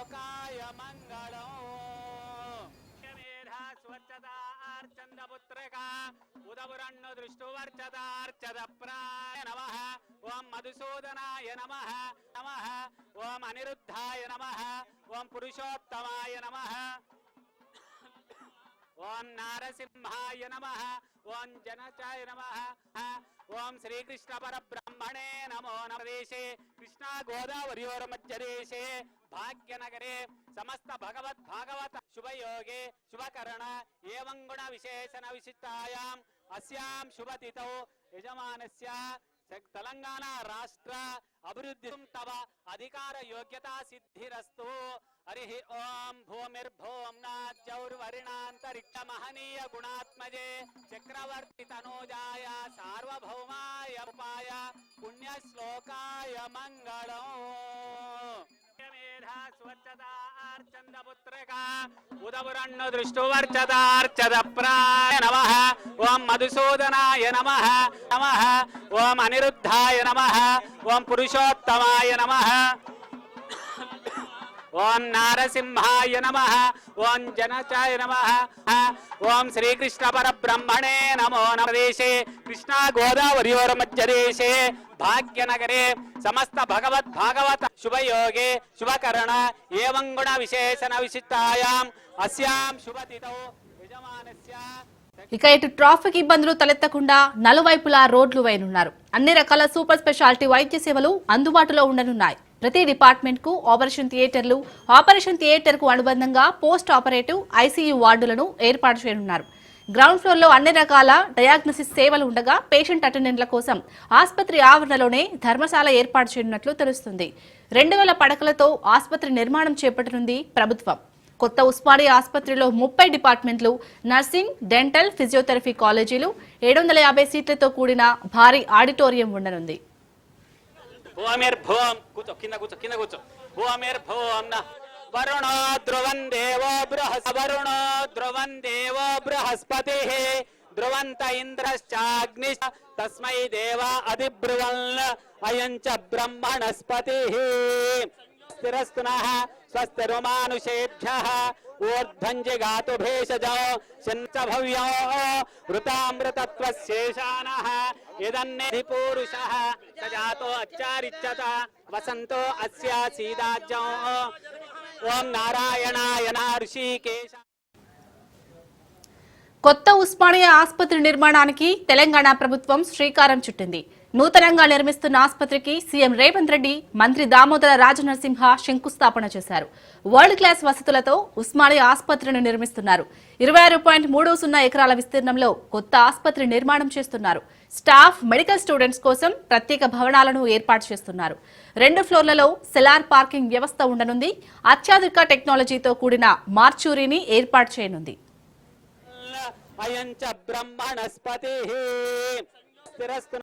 లోకాయ మంగళం. మేధా స్వచ్ఛతార్చందపుత్రక ఉదపురన్ను దృష్టువర్చదార్చద ప్రాయ నమ. ఓం మధుసూదనాయ నమ. నమ. ఓం అనిరుద్ధాయ నమ. ఓం పురుషోత్తమాయ నమ. ఓం నారసింహాయ నమ. ఓం జనచాయ నమ. ఓం శ్రీకృష్ణ పరబ్రహ్మణే నమో నమ దేశే. కృష్ణా గోదావరియోర మధ్యదేశే భాగ్యనగరే సమస్త భగవత్ భాగవత శుభయోగే శుభకరణ ఏవం గుణ విశేషణ విశిష్టాయాం అస్యాం శుభతిథౌ యజమానస్య తెలంగాణ రాష్ట్ర అభివృద్ధి తవ అధికార యోగ్యత సిద్ధిరస్తు హరి ఓం భూమిర్భూం నాజ్యౌర్వరిణాంతరిక్ష మహనీయ గుణాత్మజే చక్రవర్తి తనూజాయ సార్వభౌమాయ ఉపాయ పుణ్యశ్లోకాయ మంగళం ఉదవురన్ను స్వచ్ఛతార్చందపుత్రక ఉదపురన్ను దృష్టువర్చదార్చద ప్రాయ నమ. ఓం మధుసూదనాయ నమ. నమ. ఓం అనిరుద్ధాయ నమ. ఓం పురుషోత్తమాయ నమ. ఓం నారసింహాయ నమ. ఓం జనచాయ నమ. ఓం శ్రీకృష్ణ పరబ్రహ్మణే నమో నమ దేశే. కృష్ణా గోదావరి మధ్య దేశే. భాగ్యనగరే సమస్త భగవత్ భాగవత శుభయోగే శుభకరణ ఏవం గుణ విశేషణ విశిష్టాయాం అస్యాం శుభతిథౌ యజమానస్య ఇక ఇటు ట్రాఫిక్ ఇబ్బందులు తలెత్తకుండా నలువైపులా రోడ్లు వేయనున్నారు. అన్ని రకాల సూపర్ స్పెషాలిటీ వైద్య సేవలు అందుబాటులో ఉండనున్నాయి. ప్రతి డిపార్ట్మెంట్కు ఆపరేషన్ థియేటర్లు ఆపరేషన్ థియేటర్కు అనుబంధంగా పోస్ట్ ఆపరేటివ్ ఐసీయూ వార్డులను ఏర్పాటు చేయనున్నారు. గ్రౌండ్ ఫ్లోర్లో అన్ని రకాల డయాగ్నోసిస్ సేవలు ఉండగా పేషెంట్ అటెండెంట్ల కోసం ఆసుపత్రి ఆవరణలోనే ధర్మశాల ఏర్పాటు చేయనున్నట్లు తెలుస్తుంది. రెండు వేల పడకలతో ఆసుపత్రి నిర్మాణం చేపట్టనుంది ప్రభుత్వం. కొత్త ఉస్మానియా ఆసుపత్రిలో ముప్పై డిపార్ట్మెంట్లు నర్సింగ్ డెంటల్ ఫిజియోథెరపీ కాలేజీలు ఏడు వందల యాభై సీట్లతో కూడిన భారీ ఆడిటోరియం ఉండనుంది. वरुण ध्रुवन् देव बृहस् वरुण ध्रुवन् देवो बृहस्पतिः। ध्रुवन्त इन्द्रश्चाग्निश्च, तस्मै देव अधिब्रुवन् अयं च ब्रह्मणस्पतिः। स्थिरस्तु नः स्वस्तिरुमानुषेभ्यः ऊर्ध्वञ्जिगातु भेषजो शञ्च भव्यो, वृतामृतत्वशेषानः। यदन्नेधिपूरुषः स जातो अच्छारिच्यत वसन्तो अस्या सीदाज्ञो ఓం నారాయణాయ ఋషికేశ. కొత్త ఉస్మానియా ఆసుపత్రి నిర్మాణానికి తెలంగాణ ప్రభుత్వం శ్రీకారం చుట్టింది. నూతనంగా నిర్మిస్తున్న ఆసుపత్రికి సీఎం రేవంత్ రెడ్డి మంత్రి దామోదర రాజనరసింహ శంకుస్థాపన చేశారు. వరల్డ్ క్లాస్ వసతులతో ఉస్మానియా ఆసుపత్రిని నిర్మిస్తున్నారు. ఇరవై ఆరు పాయింట్ మూడు సున్నా ఎకరాల విస్తీర్ణంలో కొత్త ఆసుపత్రి నిర్మాణం చేస్తున్నారు. స్టాఫ్ మెడికల్ స్టూడెంట్స్ కోసం ప్రత్యేక భవనాలను ఏర్పాటు చేస్తున్నారు. రెండు ఫ్లోర్లలో సెలార్ పార్కింగ్ వ్యవస్థ ఉండనుంది. అత్యాధునిక టెక్నాలజీతో కూడిన మార్చూరీని ఏర్పాటు చేయనుంది. బ్రహ్మణస్పతి.